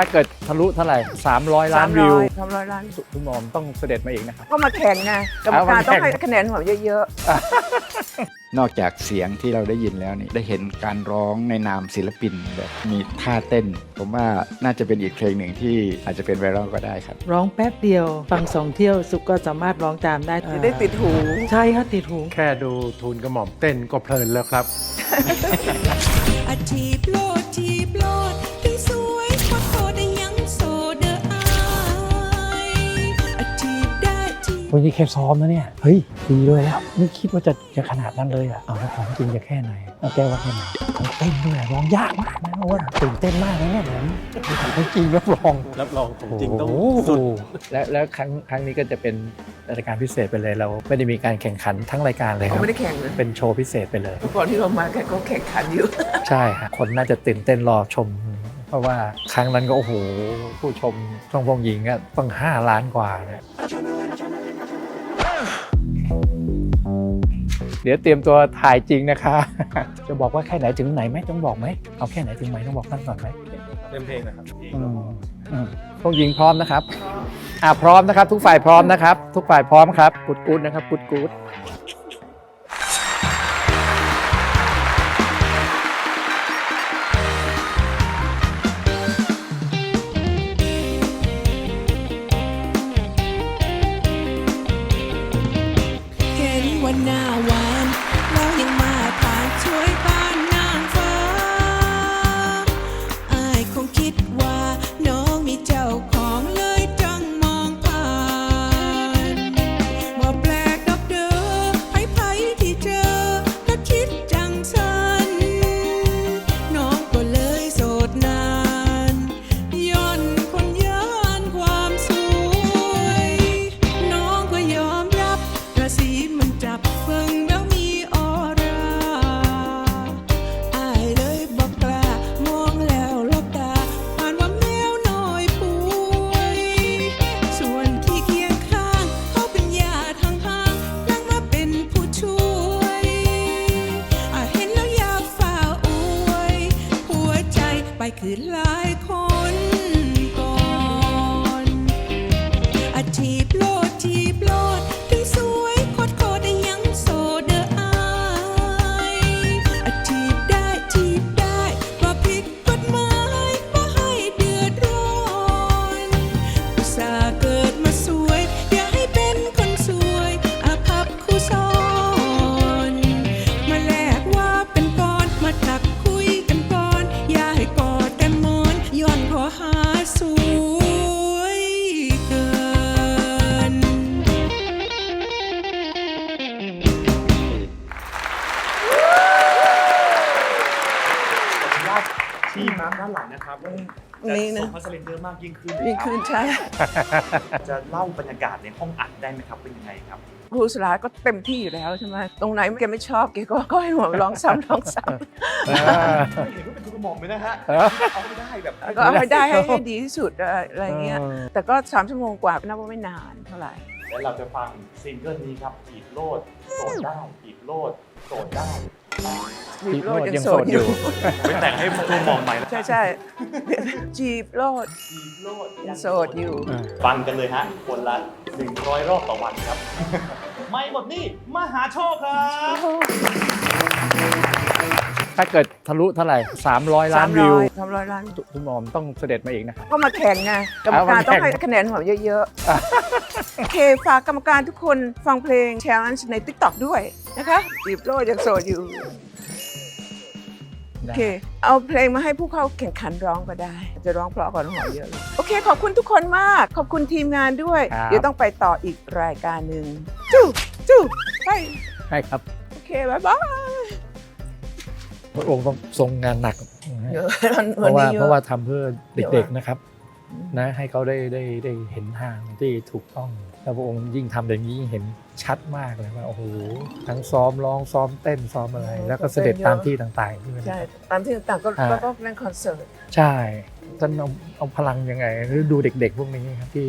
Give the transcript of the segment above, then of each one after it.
ถ้าเกิดทะลุเท่าไหร่ 300 ล้านวิวสามร้อยล้านคุณหมอมต้องเสด็จมาเองนะครับ ก็มาแข่งไงกรรมการเอามาแข่งต้องให้คะแนนหัวเยอะนอกจากเสียงที่เราได้ยินแล้วนี่ได้เห็นการร้องในนามศิลปินแบบมีท่าเต้น ผมว่าน่าจะเป็นอีกเพลงหนึ่งที่อาจจะเป็นไวรัลก็ได้ครับ ร้องแป๊บเดียว ฟังสองเที่ยวสุกก็สามารถร้องตามได้ๆจะได้ติดหูใช่ค่ะติดหู แค่ดูทูลกระหม่อมเต้นก็เพลินแล้วครับ อาชีพโลดชี วันนี้แค่ซ้อมนะเนี่ย เฮ้ยดีเลยแล้วไม่คิดว่าจะจะขนาดนั้นเลยอะ เอาแล้วของจริงจะแค่ไหนเอาแก้ว่าแค่ไหนต้องเต้นด้วยร้องยากมากนะว่าตื่นเต้นมากนะเนี่ยผมของจริงรับรองรับรองของจริงต้องโอ้โหสุดและแล้วครั้งครั้งนี้ก็จะเป็นรายการพิเศษไปเลยเราไม่ได้มีการแข่งขันทั้งรายการเลยคเขารับไม่ได้แข่งเลยเป็นโชว์พิเศษไปเลยก่อนที่เรามาแกก็แข่งขันอยู่ใช่ฮะคนน่าจะตื่นเต้นรอชมเพราะว่าครั้งนั้นก็โอ้โหผู้ชมช่องพงหญิงก็ต้อง5ล้านกว่าเนี่ย เดี๋ยวเตรียมตัวถ่ายจริงนะคะ จะบอกว่าแค่ไหนถึงไหนไหมต้องบอกไหมเอาแค่ไหนถึงไหนต้องบอกท่านก่อนไหมเต็มเพลงนะครับอืมอืมพงหญิงพร้อมนะครับอ่าพร้อมนะครับ ทุกฝ่ายพร้อมนะครับ ทุกฝ่ายพร้อมครับกุดกุดนะครับกุดกุดเห็นว่าหน้าหวาน น้ำด้านหลังนะครับจะนี่นะ ส่งพัสเลนเดอร์มากยิ่งขึ้นยิ่งขึ้นใช่ จะเล่าบรรยากาศในห้องอัดได้ไหมครับเป็นยังไงครับ ครูสุราก็เต็มที่อยู่แล้วใช่ไหมตรงไหนแกไม่ชอบแกก็ก็ให้หัวร้องซ้ำร้องซ้อ่าเห็นว่าเป็นทุกกระหม่อมไหมนะฮะเออเอาไม่ได้แบบำก็เอาให้ได้ให้ให้ดีที่สุดอะไรเงี้ย แต่ก็สามชั่วโมงกว่านับว่าไม่นานเท่าไหร่ แล้วเราจะฟังซิงเกิลนี้ครับจีบโลดโสดได้จีบโลดโสดได้ จีบโลดยังโสดอยู่ ไปแต่งให้กระหม่อมใหม่นะใช่ใช่จีบโลดจีบโลดยังโสดอยู่ ฟังกันเลยฮะ คนละ 100 รอบต่อวันครับ ไม่หมดนี่มหาโชคครับ ถ้าเกิดทะลุเท่าไหร่ 300 ล้านวิวสามร้อยล้านคุณหมอมต้องเสด็จมาเองนะครับ ก็มาแข่งไงกรรมการต้องให้คะแนนหัวเยอะๆ โอเคฝากกรรมการทุกคนฟังเพลง Challenge ใน TikTok ด้วยนะคะจีบโลดยังโสดอยู่ โอเค เอาเพลงมาให้ผู้เข้าแข่งขันร้องก็ได้ จะร้องเพราะกว่าน้องหอยเยอะเลยโอเค ขอบคุณทุกคนมาก ขอบคุณทีมงานด้วย ครับ เดี๋ยวต้องไปต่ออีกรายการหนึ่งจู้จู้ไป ใช่ครับ โอเค บ๊ายบาย พระองค์ต้องทรงงานหนักนะฮะเยอะเพราะว่านี้ยอเพราะว่าทำเพื่อเดี๋ยวเด็กอะๆนะครับนะให้เขาได้ได้ได้เห็นทางที่ถูกต้องแล้วพระองค์ยิ่งทำแบบนี้ยิ่งเห็นชัดมากเลยว่าโอ้โหทั้งซ้อมร้องซ้อมเต้นซ้อมอะไร แล้วก็เสด็จตามที่ต่างๆที่มันใช่ตามที่ต่างๆก็อ่า ก็เล่นคอนเสิร์ตใช่ท่านเอาเอาพลังยังไงหรือดูเด็กๆพวกนี้ครับที่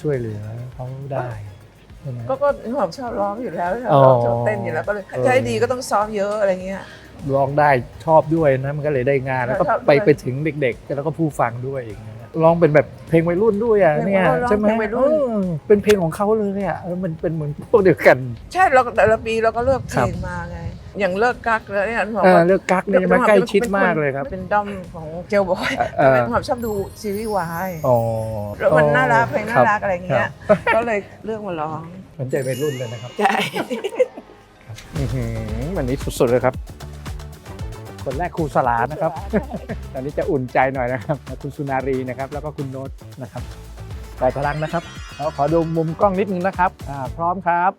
ช่วยเหลือเขาได้ใช่ไหม ก็ก็หอมชอบร้องอยู่แล้วชอบอ๋อร้องชอบเต้นอยู่แล้วก็เลยเออจะให้ดีก็ต้องซ้อมเยอะอะไรเงี้ย ร้องได้ชอบด้วยนะมันก็เลยได้งาน แล้วก็ชอบด้วย ไปไปถึงเด็กๆ แล้วก็ผู้ฟังด้วยอย่างเงี้ยร้องเป็นแบบเพลงวัยรุ่นด้วยอะเพลงเนี่ยวัยรุ่นใช่ไหมร้องเพลงวัยรุ่น เออเป็นเพลงของเขาเลยอะแล้วมันเป็นเหมือนพวกเดียวกัน ใช่เราแต่ละปีเราก็เลือกเพครัลบ งมาไง อย่างเลิกกักแล้วเนี่ยหอมเออว่าเลือกกักเนี่ยมันใกล้ชิดมากเลยครับ เป็นด้อมของเจลบอยเออ เป็นความชอบดูซีรีส์วายอ๋อแล้วมันน่ารักเพลงน่ารักอะไรเงี้ยครับก็เลยเลือกมาร้องเหมือนใจวัยรุ่นเลยนะครับ ใช่ อื้อหือวันนี้สุดๆเลยครับ คนแรกครูสลานะครับ ตอนนี้จะอุ่นใจหน่อยนะครับ คุณสุนารีนะครับ แล้วก็คุณโน้ตนะครับใส่พลังนะครับเราขอดูมุมกล้องนิดนึงนะครับพร้อมครับ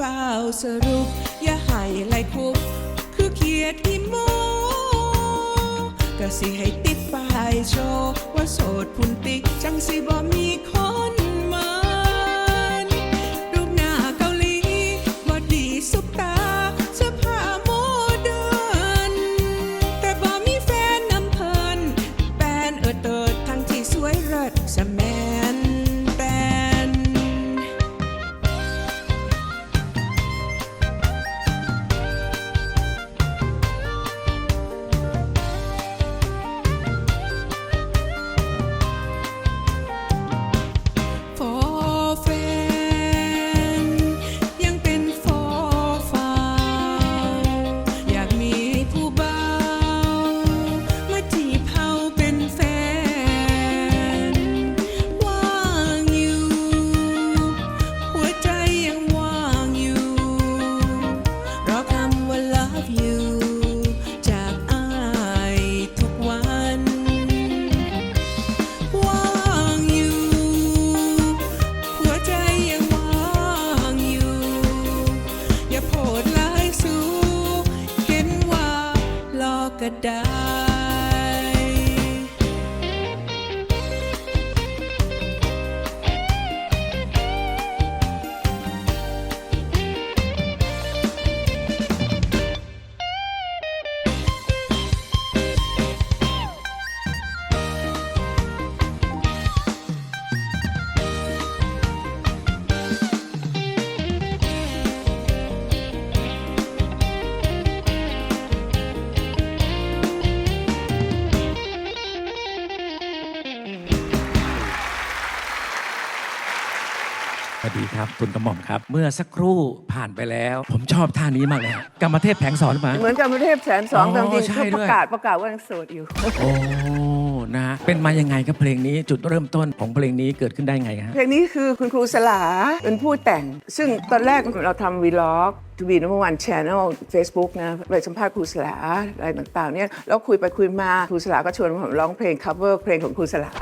ฝ้าสรุป อย่าให้ไหลคุกคือเขียดอีโมก็สิให้ติดป้ายโชว์ว่าโสดพุ่นติกจังสิบ่มีคน สวัสดีครับคุณกระหม่อมครับ เมื่อสักครู่ผ่านไปแล้ว ผมชอบท่านี้มากเลยฮะกรรมเทพแผงสอนหรือเปล่าเหมือนกับประเทศแสนสองอ๋อแต่จริงใช่ๆเขาด้ปวย ระกาศประกาศว่ายังโสดอยู่ โอ้นะฮะ เป็นมายังไงครับเพลงนี้จุดเริ่มต้นของเพลงนี้เกิดขึ้นได้ไงฮะเพลงนี้คือคุณครูสลาเป็นผู้แต่ง ซึ่งตอนแรกเราทำวีล็อกทูบีนัมวันช n น e l Facebook นะไปสัมภาษณ์ครูสลาอะไรต่างๆเนี่ยแล้วคุยไปคุยมาครูสลาก็ชวนผมร้องเพลง cover เพลงของครูสลา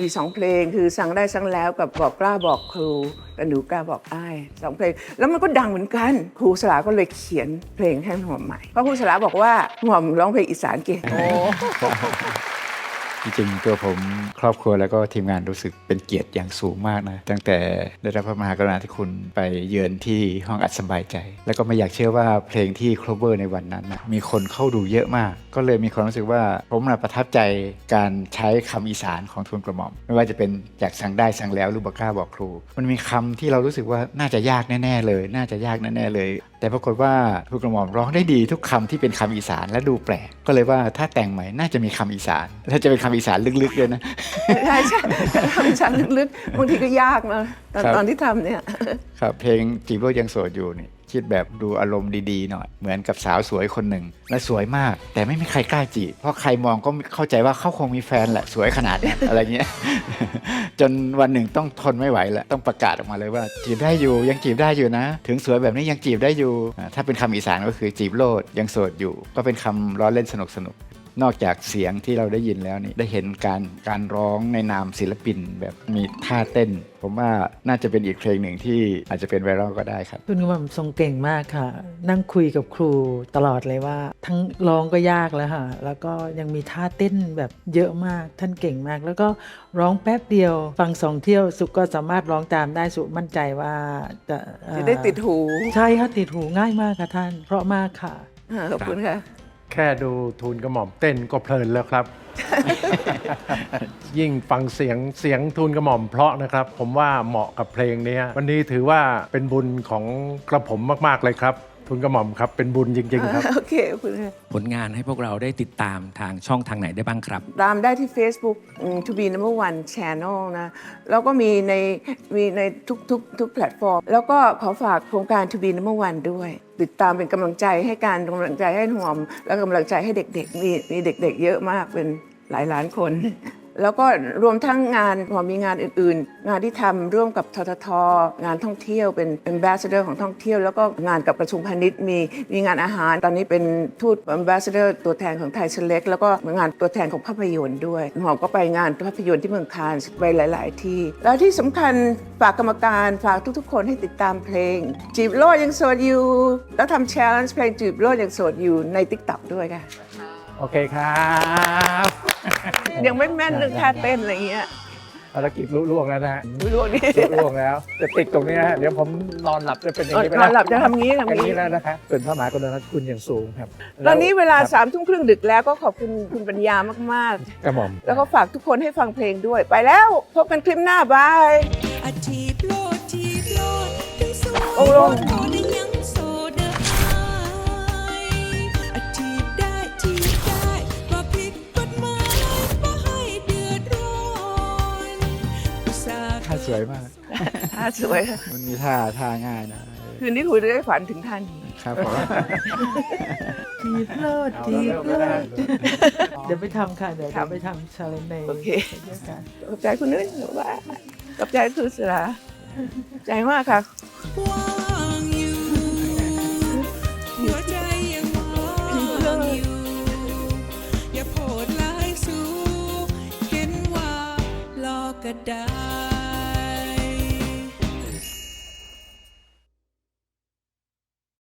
มีสองเพลงคือสั่งได้สั่งแล้วกับบอกกล้าบอกครูและหนูกล้าบอกอ้ายสองเพลง แล้วมันก็ดังเหมือนกัน ครูสลาก็เลยเขียนเพลงให้หอมใหม่เพราะครูสลาบอกว่าหอมร้องเพลงอีสานเก่ง จริงๆตัวผมครอบครัวแล้วก็ทีมงานรู้สึกเป็นเกียรติอย่างสูงมากนะ ตั้งแต่ได้รับพระมหากรุณาธิคุณไปเยือนที่ห้องอัดสบายใจ แล้วก็ไม่อยากเชื่อว่าเพลงที่ cover ในวันนั้นนะมีคนเข้าดูเยอะมาก ก็เลยมีความรู้สึกว่าผมน่ะประทับใจการใช้คำอีสานของทูลกระหม่อม ไม่ว่าจะเป็นจากสั่งได้สั่งแล้วหรือบอกกล้าบอกครู มันมีคำที่เรารู้สึกว่าน่าจะยากแน่ๆเลย น่าจะยากแน่ๆเลย แต่ปรากฏว่าทูลกระหม่อมร้องได้ดีทุกคำที่เป็นคำอีสานและดูแปลกก็เลยว่าถ้าแต่งใหม่น่าจะมีคำอีสานและจะเป็นคำอีสานลึกๆด้วยนะใช่ใช่ทำอีสานลึกๆบางทีก็ยากนะตอนครับตอนที่ทำเนี่ยครับเพลงจีบโลกยังโสดอยู่นี่ คิดแบบดูอารมณ์ดีๆหน่อยเหมือนกับสาวสวยคนหนึ่งและสวยมาก แต่ไม่มีใครกล้าจีบเพราะใครมองก็เข้าใจว่าเขาคงมีแฟนแหละสวยขนาดนี้อะไรเงี้ยจนวันหนึ่งต้องทนไม่ไหวแล้วต้องประกาศออกมาเลยว่าจีบได้อยู่ยังจีบได้อยู่นะ ถึงสวยแบบนี้ยังจีบได้อยู่ ถ้าเป็นคำอีสานก็คือจีบโลดยังโสดอยู่ ก็เป็นคำล้อเล่นสนุกๆ นอกจากเสียงที่เราได้ยินแล้วนี่ได้เห็นการการร้องในนามศิลปินแบบมีท่าเต้น ผมว่าน่าจะเป็นอีกเพลงหนึ่งที่อาจจะเป็นไวรัลก็ได้ครับ คุณกระหม่อมทรงเก่งมากค่ะ นั่งคุยกับครูตลอดเลยว่า ทั้งร้องก็ยากแล้วค่ะ แล้วก็ยังมีท่าเต้นแบบเยอะมากท่านเก่งมาก แล้วก็ร้องแป๊บเดียว ฟังสองเที่ยวสุก็สามารถร้องตามได้สุมั่นใจว่าจะเอ่อจะได้ติดหู ใช่ค่ะติดหูง่ายมากค่ะท่าน เพราะมากค่ะอ่าขอบคุณค่ะ แค่ดูทูลกระหม่อมเต้นก็เพลินแล้วครับ ยิ่งฟังเสียงเสียงทูลกระหม่อมเพราะนะครับ ผมว่าเหมาะกับเพลงนี้ วันนี้ถือว่าเป็นบุญของกระผมมาก ๆ เลยครับ ทูลกระหม่อมครับ เป็นบุญจริง ๆ ครับ โอเคขอบคุณค่ะผลงานให้พวกเราได้ติดตามทางช่องทางไหนได้บ้างครับ ตามได้ที่ Facebook อืม To be number one channel นะ แล้วก็มีในมีในทุกทุกทุกแพลตฟอร์ม แล้วก็ขอฝากโครงการ To be number one ด้วย ติดตามเป็นกำลังใจให้การกำลังใจให้หอม และกำลังใจให้เด็กๆ มีมีเด็กๆ เยอะมากเป็นหลายล้านคน แล้วก็รวมทั้งงานพอมีงานอื่น ๆ งานที่ทำร่วมกับททท งานท่องเที่ยวเป็น ambassador ของท่องเที่ยว แล้วก็งานกับกระทรวงพาณิชย์มีมีงานอาหาร ตอนนี้เป็นทูต ambassador ตัวแทนของไทยเชเล็กแล้วก็งานตัวแทนของภาพยนตร์ด้วยหอมก็ไปงานภาพยนตร์ที่เมืองคานส์ไปหลาย ๆ ที่ แล้วที่สำคัญฝากกรรมการฝากทุก ๆ คนให้ติดตามเพลง จีบโลดยังโสดอยู่แล้วทำ challenge เพลงจีบโลดยังโสดอยู่ใน TikTok ด้วยค่ะ โอเคครับยังไม่แม่นเรื่องท่าเต้นอะไรเงี้ยภารกิจลุล่วงแล้วนะฮะไม่รู้นี่ลุล่วงแล้วจะติดตรงนี้นะฮะเดี๋ยวผมนอนหลับจะเป็นอย่างนี้ไปนอนหลับจะทำงี้อทำย่างงี้นี้แล้วนะคะเป็นพระมหากรุณาธิคุณอย่างสูงครับตอนนี้เวลาครับสามทุ่มครึ่งดึกแล้วก็ขอบคุณคุณปัญญามาก กระหม่อม ๆ แล้วก็ฝากทุกคนให้ฟังเพลงด้วย ไปแล้วพบกันคลิปหน้าบาย อาจีบโลดจีบโลดถึงสวยโอ้ลงโตได้ สวยมาก ท่าสวย มันมีท่าท่าง่ายนะคืนนี้คุยได้ฝันถึงท่าน ครับผมจีบโลดเอาจีแล้วบเริ่มโลแล้วนะดเดี๋ยวไปทำค่ะ เดี๋ยวครับเดี๋ยวไปทำชาเลนจ์ในโอเคเดียวกัน ขอบใจคุณนุ้ยหรือว่าขอบใจคือสระใจมากค่ะ ว่างอยู่ หัวใจยังว่างอยู่ อย่าโพดลายสูเห็นว่ารอกระดาษ